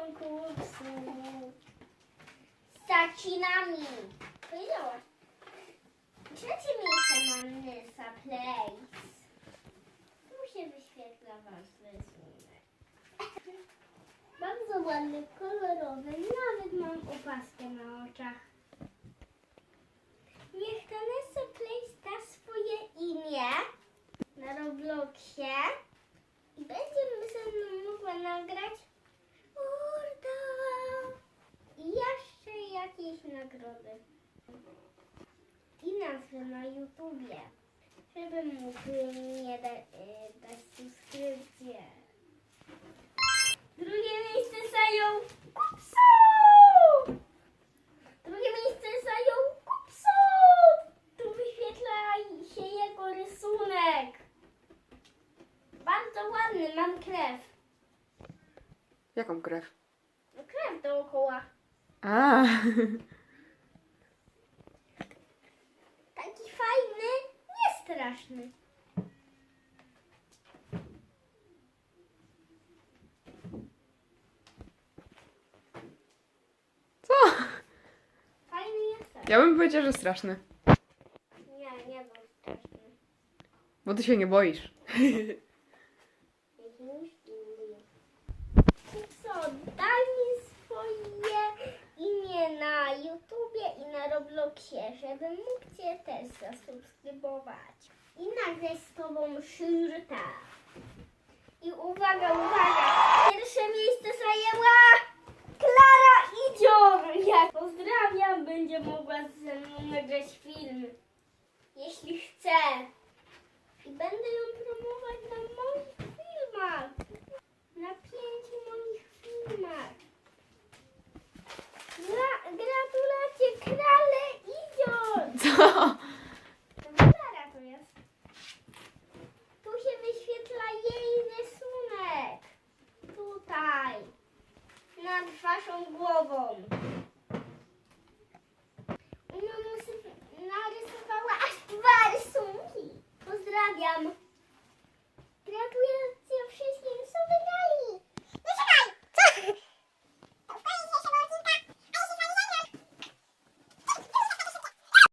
konkursu. Zaczynamy. Powiedziała. Trzecie miejsce ma Nysa Place. Tu się wyświetla wasz rysunek. Bardzo ładny, kolorowy. Nawet mam opaskę na oczach. Niech ta Nessa Place da swoje imię na Robloxie i będzie ze mną mogła nagrać Urda i jeszcze jakieś nagrody i nazwę na YouTubie, żeby mógł mnie da, y, dać subskrypcję. Drugie miejsce zajął Kupso! Drugie miejsce zajął Kupso! Tu wyświetla się jego rysunek. Bardzo ładny, mam krew. Jaką krew? No, Krew dookoła. A, Taki fajny, nie straszny. co? Fajny jest. Ja bym powiedział, że straszny. Nie, nie był straszny. Bo ty się nie boisz. Robloxie, żebym mógł Cię też zasubskrybować. I nagrać z Tobą szyrta. I uwaga, uwaga! Pierwsze miejsce zajęła Klara Idzior! Ja pozdrawiam, będzie mogła ze mną nagrać film. baba oldum.